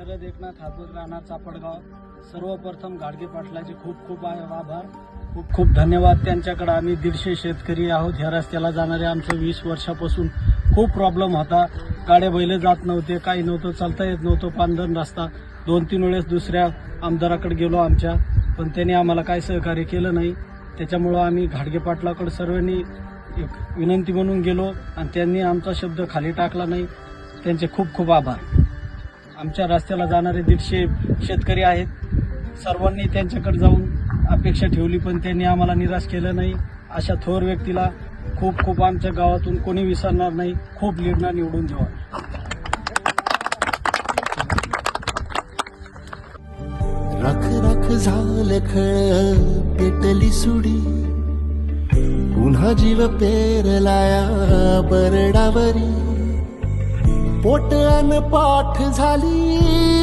शरद एकनाथ हातूर राणा चापडगाव. सर्वप्रथम गाडगे पाटलाचे खूप खूप आ- आभार. खूप खूप धन्यवाद. त्यांच्याकडे आम्ही दीडशे शेतकरी आहोत. ह्या रस्त्याला जाणारे आमचं वीस वर्षापासून खूप प्रॉब्लेम होता. गाड्या बैल जात नव्हते काही नव्हतं चालता येत नव्हतं. पांधन रस्ता. दोन तीन वेळेस दुसऱ्या आमदाराकडे गेलो आमच्या. पण त्यांनी आम्हाला काय सहकार्य केलं नाही. त्याच्यामुळं आम्ही घाडगे पाटलाकडे सर्वांनी एक विनंती म्हणून गेलो आणि त्यांनी आमचा शब्द खाली टाकला नाही. त्यांचे खूप खूप आभार. आमच्या रस्त्याला जाणारे दीडशे शेतकरी आहेत. सर्वांनी त्यांच्याकडे जाऊन अपेक्षा ठेवली पण त्यांनी आम्हाला निराश केलं नाही. अशा थोर व्यक्तीला खूप खूप आमच्या गावातून कोणी विसरणार नाही. खूप लीडना निवडून द्यावा. राख राख झालं खळ पेटली सुडी. पुन्हा जीव पेरलाया बरडावरी. पोट अन पाठ झाली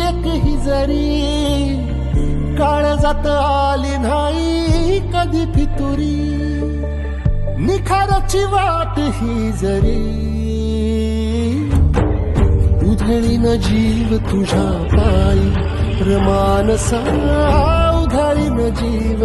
एकही जरी. काळ जात आली नाही कधी फितुरी. निखाराची वाट ही जरी. उधळीन जीव तुझ्या पायी. प्रमाण सा न जीव.